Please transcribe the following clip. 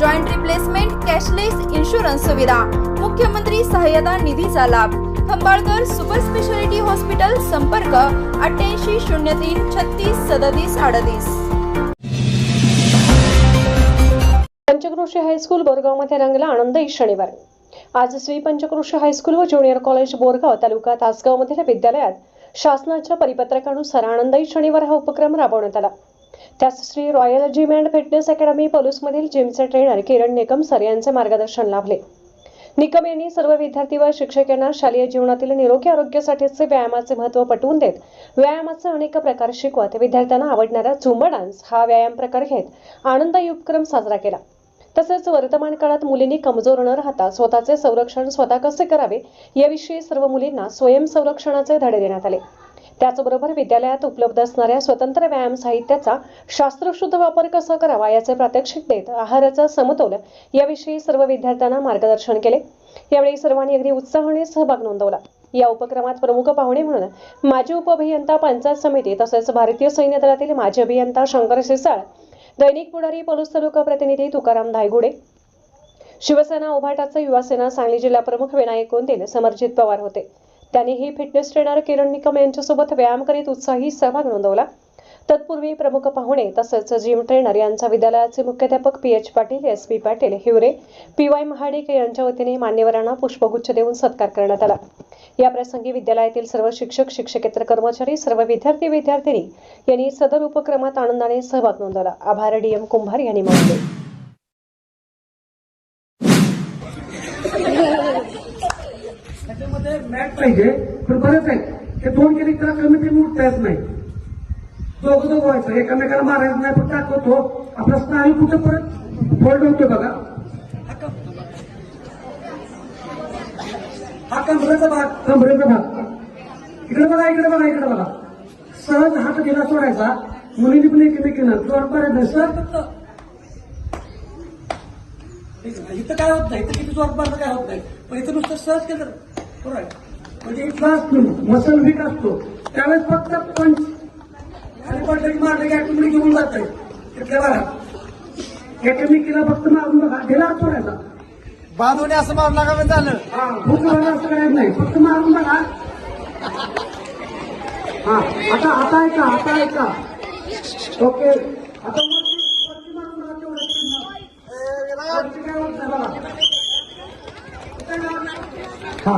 joint replacement cashless insurance सुविधा. मुख्यमंत्री सहाय्यता निधीचा लाभ. खंबाळकर सुपर स्पेशालिटी हॉस्पिटल संपर्क अठ्ठ्याऐंशी शून्य तीन छत्तीस सदतीस अडतीस. पंचक्रोशी हायस्कूल बोरगावमध्ये रंगला आनंदही शनिवार. आज श्री पंचक्रोशी हायस्कूल व ज्युनियर कॉलेज बोरगाव तालुका तासगावमधील विद्यालयात शासनाच्या परिपत्रकानुसार आनंदही शनिवार हा उपक्रम राबवण्यात आला. त्यास Shri royal gym and fitness academy पलूसमधील जिमचे ट्रेनर किरण निकम सर यांचे मार्गदर्शन लाभले. निकम यांनी सर्व विद्यार्थी व शिक्षक यांना शालेय जीवनातील निरोगी आरोग्यासाठीचे व्यायामाचे महत्त्व पटवून देत व्यायामाचे अनेक प्रकार शिकवत विद्यार्थ्यांना आवडणारा झुंबा डान्स हा व्यायाम प्रकार घेत आनंदायी उपक्रम साजरा केला. तसेच वर्तमान काळात मुलींनी कमजोर न राहता स्वतःचे संरक्षण स्वतः कसे करावे याविषयी सर्व मुलींना स्वयंसंरक्षणाचे धडे देण्यात आले. त्याचबरोबर विद्यालयात उपलब्ध असणाऱ्या स्वतंत्र व्यायाम साहित्याचा शास्त्रशुद्ध वापर कसा करावा याचे प्रात्यक्षिक देत आहाराचा समतोल याविषयी सर्व विद्यार्थ्यांना मार्गदर्शन केले. यावेळी सर्वांनी अगदी उत्साहाने सहभाग नोंदवला. या उपक्रमात प्रमुख पाहुणे म्हणून माजी उपअभियंता पंचायत समिती तसेच भारतीय सैन्य दलातील माजी अभियंता शंकर सिसाळ दैनिक पुढारी पलूस तालुका प्रतिनिधी तुकाराम धायगुडे शिवसेना उभाटाचे युवासेना सांगली जिल्हा प्रमुख विनायक कोंदेल समरजित पवार होते. त्यांनीही फिटनेस ट्रेनर किरण निकम यांच्यासोबत व्यायाम करीत उत्साही सहभाग नोंदवला. तत्पूर्वी प्रमुख पाहुणे तसंच जिम ट्रेनर यांचा विद्यालयाचे मुख्याध्यापक P H Patil S P Patil Hiware P Y Mahadik यांच्या वतीने मान्यवरांना पुष्पगुच्छ देऊन सत्कार करण्यात आला. या प्रसंगी विद्यालयातील सर्व शिक्षक शिक्षकेतर कर्मचारी सर्व विद्यार्थी विद्यार्थिनी यांनी सदर उपक्रमात आनंदाने सहभाग नोंदवला. आभार डीएम कुंभार यांनी मानले. त्याच्यामध्ये पाहिजे पण बरंच आहे. ते दोन केली त्याला कमी कमी उठता येत नाही. दोघं दोघं व्हायचं. एकामेकाला मारायचं नाही पण दाखवतो. आपला स्नायू कुठं परत फोल्ड होतो बघा. हा कमरेचा भाग. कमरेचा भाग. इकडे बघा इकडे बघा इकडे बघा. सहज हात गेला सोडायचा. मुलीने पण एकमेकीनं जोड मारायचं सहज इथं काय होत नाही? इथं किती जोर काय होत नाही? पण इथं नुसतं सहज केलं. म्हणजे इथला मसल वीक असतो. त्यावेळेस फक्त पंच आणि पडलं मारलं की ऍटोमॅटिक घेऊन जात आहे तिथल्या एकमेकीला फक्त मारून बघा. गेला सोडायचा. बांधून असं मारून लागा म्हणजे झालं. हा भूक लागला असं करायचं नाही. फक्त मारून बघा. हा आता आता ऐका आता ऐका ओके. आता काय हा.